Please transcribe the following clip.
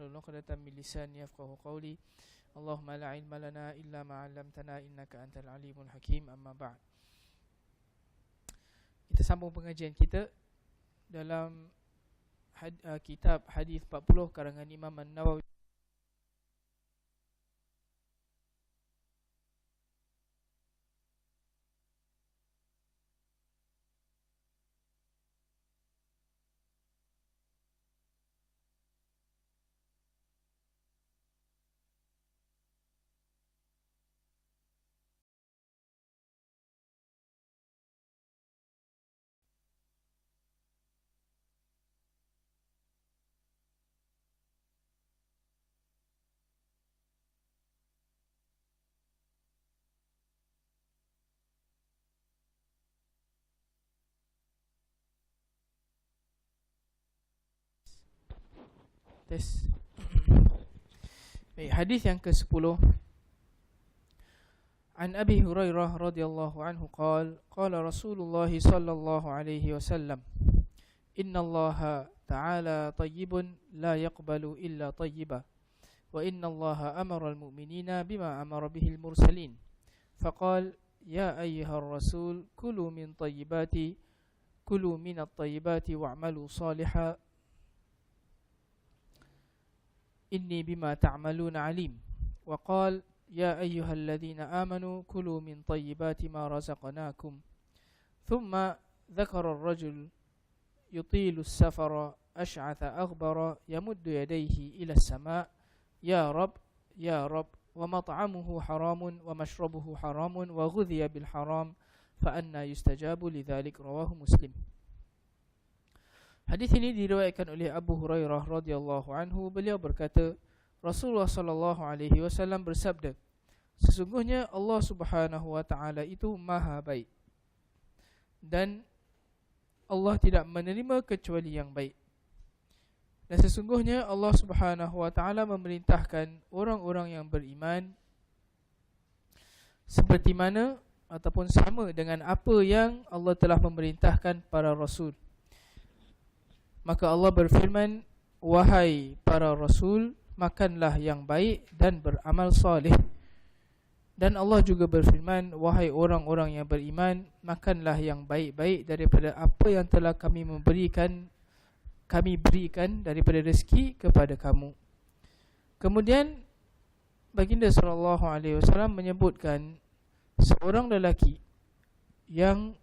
واحلل عقدة من لساني يفقهوا قولي اللهم لا علم لنا إلا ما علمتنا إنك أنت العليم الحكيم أما بعد Kita sambung pengajian kita dalam had, uh, kitab hadis 40 karangan Imam An-Nawawi Tes. Baik, hadis yang ke-10. An Abi Hurairah radhiyallahu anhu qala qala Rasulullah sallallahu alaihi wasallam Inna Allah ta'ala tayyibun la yaqbalu illa tayyiba wa inna Allah amara al-mu'minina bima amara bihi al-mursalin faqal ya ayyuha ar-rasul kulu min tayyibati kulu min at-tayyibati wa'malu salihan إني بما تعملون عليم. وقال يا أيها الذين آمنوا كلوا من طيبات ما رزقناكم. ثم ذكر الرجل يطيل السفر أشعث أغبر يمد يديه إلى السماء. يا رب يا رب ومطعمه حرام ومشربه حرام وغذي بالحرام فأنا يستجاب لذلك رواه مسلم. Hadis ini diriwayatkan oleh Abu Hurairah radhiyallahu anhu. Beliau berkata, Rasulullah sallallahu alaihi wasallam bersabda, sesungguhnya Allah Subhanahu wa taala itu Maha baik. Dan Allah tidak menerima kecuali yang baik. Dan sesungguhnya Allah Subhanahu wa taala memerintahkan orang-orang yang beriman seperti mana ataupun sama dengan apa yang Allah telah memerintahkan para rasul. Maka Allah berfirman Wahai para rasul Makanlah yang baik dan beramal salih Dan Allah juga berfirman Wahai orang-orang yang beriman Makanlah yang baik-baik daripada apa yang telah kami memberikan Kami berikan daripada rezeki kepada kamu. Kemudian Baginda SAW menyebutkan Seorang lelaki Yang